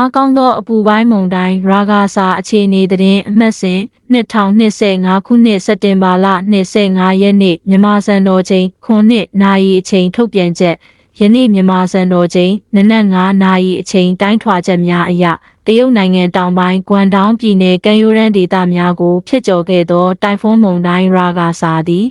အားကောင်းသောအပူပိုင်းမုန်တိုင်းရာဂါစာအခြေအနေသတင်းအမှတ်စဉ်2025ခုနှစ်စက်တင်ဘာလ25ရက်နေ့မြန်မာစံတော်ချိန်9နာရီအချိန်ထုတ်ပြန်ချက်ယနေ့မြန်မာစံတော်ချိန်နနက်9နာရီအချိန်တိုင်းထွာချက်များအရတရုတ်နိုင်ငံတောင်ပိုင်းဂွမ်ဒေါင်းပြည်နယ်ကမ်းရိုးတန်းဒေသများကိုဖျက်ကျော်ခဲ့သောတိုင်ဖွန်းမုန်တိုင်းရာဂါစာသည်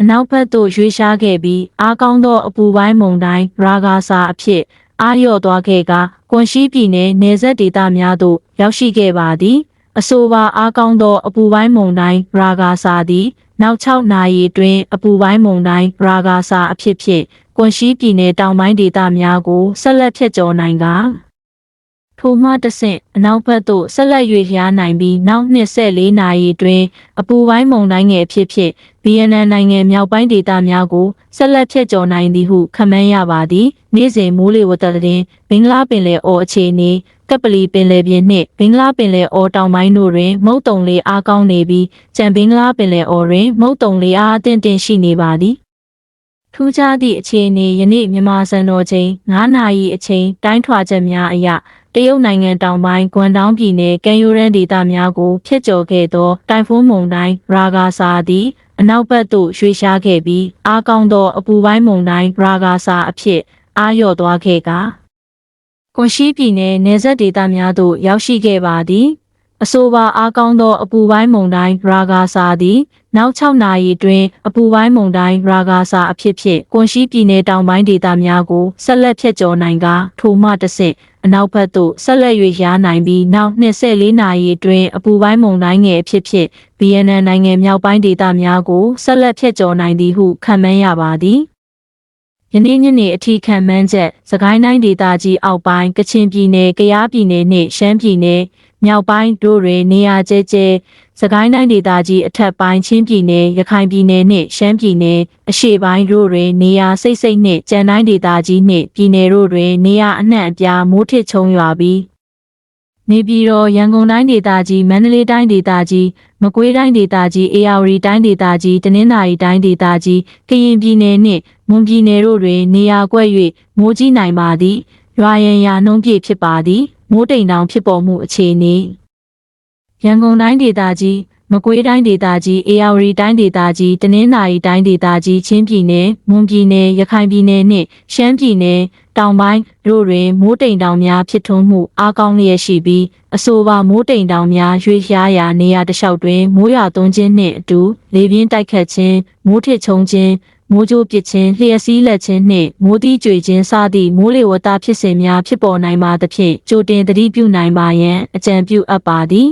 အနောက်ဘက်သို့ရွေ့ရှားခဲ့ပြီးအားကောင်းသောအပူပိုင်းမုန်တိုင်းရာဂါစာအဖြစ် အားလျော့သွားခဲ့ကကွန်ရှိပြည်နယ်နယ်စပ်ဒေသများသို့ရောက်ရှိခဲ့ပါသည်အဆိုပါအားကောင်းသောအပူပိုင်းမုန်တိုင်းရာဂါစာသည်နောက်6နာရီအတွင်းအပူပိုင်းမုန်တိုင်းရာဂါစာအဖြစ်ဖြင့်ကွန်ရှိပြည်နယ်တောင်ပိုင်းဒေသများကိုဆက်လက်ဖြတ်ကျော်နိုင်က ထိုမှတဆင့်အနောက်ဘက်သို့ဆက်လက်ရွေ့လျားနိုင်ပြီးနောက်24နာရီအတွင်းအပူပိုင်းမုန်တိုင်းငယ်ဖြစ်ဖြစ်ဗီယက်နမ်နိုင်ငံမြောက်ပိုင်းဒေသများကိုဆက်လက်ဖြတ်ကျော်နိုင်သည်ဟုခန့်မှန်းရပါသည်နေ့စဉ်မိုးလေဝသသတင်းဘင်္ဂလားပင်လယ်အော်အခြေအနေကပလီပင်လယ်ပြင်နှင့်ဘင်္ဂလားပင်လယ်အော်တောင်ပိုင်းတို့တွင် မုတ်တုံလေအားကောင်းနေပြီးကြံဘင်္ဂလားပင်လယ်အော်တွင်မုတ်တုံလေအားအသင့်တင်ရှိနေပါသည်ထူးခြားသည့်အခြေအနေယနေ့မြန်မာစံတော်ချိန်9နာရီအချိန်တိုင်းထွာချက်များအရ တရုတ်နိုင်ငံတောင်ပိုင်းဂွမ်ဒေါင်းပြည်နယ်ကမ်းရိုးတန်းဒေသများကိုဖျက်ကျော်ခဲ့သောတိုင်ဖွန်းမုန်တိုင်းရာဂါစာသည်အနောက်ဘက်သို့ရွှေ့ရှားခဲ့ပြီးအားကောင်းသောအပူပိုင်းမုန်တိုင်းရာဂါစာအဖြစ်အားလျော့သွားခဲ့ကာကွန်ရှိပြည်နယ်နယ်စပ်ဒေသများသို့ရောက်ရှိခဲ့ပါသည် အဆိုပါအားကောင်းသောအပူပိုင်းမုန်တိုင်းရာဂါစာသည်နောက်6နာရီအတွင်းအပူပိုင်းမုန်တိုင်းရာဂါစာအဖြစ်ဖြင့်ကွန်ရှိပြည်နယ်တောင်ပိုင်းဒေသများကိုဆက်လက်ဖြတ်ကျော်နိုင်ကထိုမှတစ်ဆင့်အနောက်ဘက်သို့ဆက်လက်၍ရားနိုင်ပြီးနောက်24နာရီအတွင်းအပူပိုင်းမုန်တိုင်းငယ်အဖြစ်ဖြင့်ဗီယက်နမ်နိုင်ငံမြောက်ပိုင်းဒေသများကိုဆက်လက်ဖြတ်ကျော်နိုင်သည်ဟုခန့်မှန်းရပါသည်ယနေ့ညနေအထိခံမှန်းချက်စကိုင်းတိုင်းဒေသကြီးအောက်ပိုင်းကချင်ပြည်နယ်၊ကယားပြည်နယ်နှင့်ရှမ်းပြည်နယ် မြောက်ပိုင်းတို့တွင်နေရာကျဲကျဲစကိုင်းတိုင်းဒေသကြီးအထက်ပိုင်းချင်းပြည်နယ်ရခိုင်ပြည်နယ်နှင့်ရှမ်းပြည်နယ်အရှေ့ပိုင်းတို့တွင်နေရာစိတ်စိတ်နှင့်ကြံတိုင်းဒေသကြီးနှင့်ပြည်နယ်တို့တွင်နေရာအနှံ့အပြားမိုးထစ်ချုံရွာပြီးနေပြည်တော်ရန်ကုန်တိုင်းဒေသကြီးမန္တလေးတိုင်းဒေသကြီးမကွေးတိုင်းဒေသကြီးအေရဝတီတိုင်းဒေသကြီးတနင်္သာရီတိုင်းဒေသကြီးကရင်ပြည်နယ်နှင့်မွန်ပြည်နယ်တို့တွင်နေရာကွက်၍မိုးကြီးနိုင်ပါသည်ရွာရန်ရာနှုံးပြည့်ဖြစ်ပါသည် မိုးတိမ်တောင်ဖြစ်ပေါ်မှုအခြေအနေရန်ကုန်တိုင်းဒေသကြီးမကွေးတိုင်းဒေသကြီးအေရဝတီတိုင်းဒေသကြီးတနင်္သာရီတိုင်းဒေသကြီးချင်းပြည်နယ်မွန်ပြည်နယ်ရခိုင်ပြည်နယ်နှင့်ရှမ်းပြည်နယ်တောင်ပိုင်းတို့တွင်မိုးတိမ်တောင်များဖြစ်ထွန်းမှုအားကောင်းလျက်ရှိပြီးအဆိုပါမိုးတိမ်တောင်များရွေ့လျားရာနေရာတစ်လျှောက်တွင်မိုးရွာသွန်းခြင်းနှင့်အတူလေပြင်းတိုက်ခတ်ခြင်းမိုးထစ်ချုံခြင်း မိုးကြိုးပစ်ခြင်းလျှက်စီးလက်ခြင်းနှင့်မိုးတိကျွေခြင်းစသည့်မိုးလေဝသဖြစ်စဉ်များဖြစ်ပေါ်နိုင်ပါသဖြင့်ကြိုတင်သတိပြုနိုင်ပါရန်အကြံပြုအပ်ပါသည်